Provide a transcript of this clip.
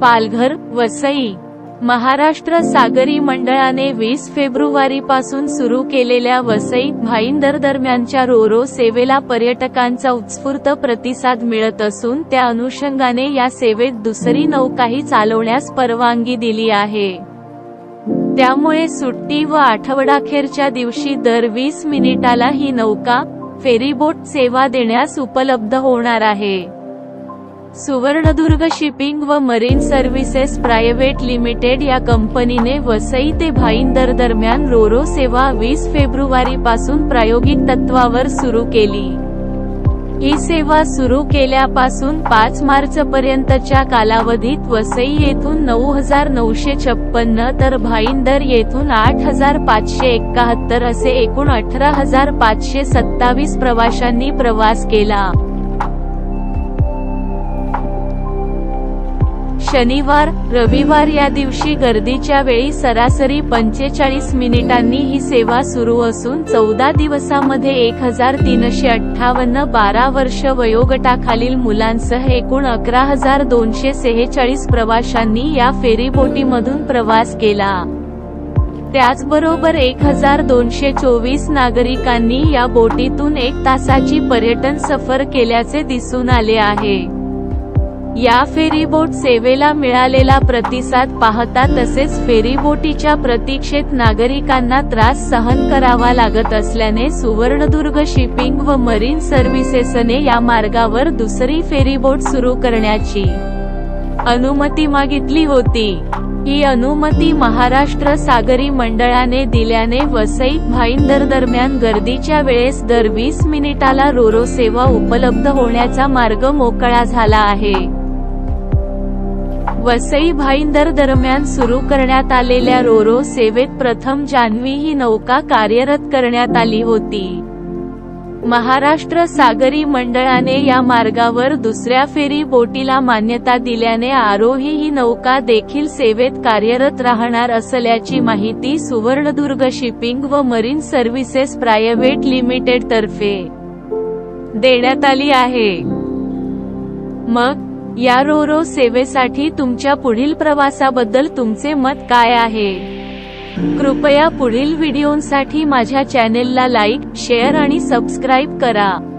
पालघर वसई. महाराष्ट्र सागरी मंडळाने वीस फेब्रुवारी पासून सुरू केलेल्या वसई भाईंदर दरम्यानच्या रोरो सेवेला पर्यटकांचा उत्स्फूर्त प्रतिसाद मिळत असून त्या अनुषंगाने या सेवेत दुसरी नौकाही चालवण्यास परवानगी दिली आहे. त्यामुळे सुट्टी व आठवडाखेरच्या दिवशी दर वीस मिनिटाला ही नौका फेरीबोट सेवा देण्यास उपलब्ध होणार आहे. सुवर्णदुर्ग शिपिंग व मरीन सर्व्हिसेस प्रायव्हेट लिमिटेड या कंपनीने वसई ते भाईंदर दरम्यान रोरो सेवा वीस फेब्रुवारी पासून प्रायोगिक तत्वावर सुरू केली. ही सेवा सुरू केल्यापासून पाच मार्च पर्यंतच्या कालावधीत वसई येथून नऊ हजार नऊशे छप्पन्न तर भाईंदर येथून आठ हजार पाचशे एकाहत्तर असे एकूण अठरा हजार पाचशे सत्तावीस प्रवाशांनी प्रवास केला. शनिवार रविवार या दिवशी गर्दीच्या वेळी सरासरी पंचेचाळीस मिनिटांनी ही सेवा सुरू असून चौदा दिवसामध्ये एक हजार तीनशे अठ्ठावन्न बारा वर्ष वयोगटाखालील मुलांसह एकूण अकरा हजार दोनशे सेहेचाळीस प्रवाशांनी या फेरीबोटीमधून प्रवास केला. त्याचबरोबर एक हजार दोनशे चोवीस नागरिकांनी या बोटीतून एक तासाची पर्यटन सफर केल्याचे दिसून आले आहे. या फेरीबोट सेवेला मिळालेला प्रतिसाद पाहता तसेच फेरीबोटीच्या प्रतीक्षेत नागरिकांना त्रास सहन करावा लागत असल्याने सुवर्णदुर्ग शिपिंग व मरीन सर्व्हिसेसने या मार्गावर दुसरी फेरीबोट सुरू करण्याची अनुमती मागितली होती. ही अनुमती महाराष्ट्र सागरी मंडळाने दिल्याने वसई भाईंदर दरम्यान गर्दीच्या वेळेस दर वीस मिनिटाला रोरो सेवा उपलब्ध होण्याचा मार्ग मोकळा झाला आहे. वसई भाईंदर दरम्यान सुरू करण्यात आलेल्या रोरो सेवेत प्रथम जान्हवी ही नौका कार्यरत करण्यात आली होती. महाराष्ट्र सागरी मंडळाने या मार्गावर दुसऱ्या फेरी बोटीला मान्यता दिल्याने आरोही ही नौका देखील सेवेत कार्यरत राहणार असल्याची माहिती सुवर्णदुर्ग शिपिंग व मरीन सर्व्हिसेस प्रायव्हेट लिमिटेड तर्फे देण्यात आली आहे. मग या रोरो सेवेसाठी तुमच्या पुढील प्रवासाबद्दल तुमचे मत काय आहे? कृपया पुढील व्हिडिओंसाठी माझ्या चॅनेलला लाईक शेअर आणि सबस्क्राईब करा.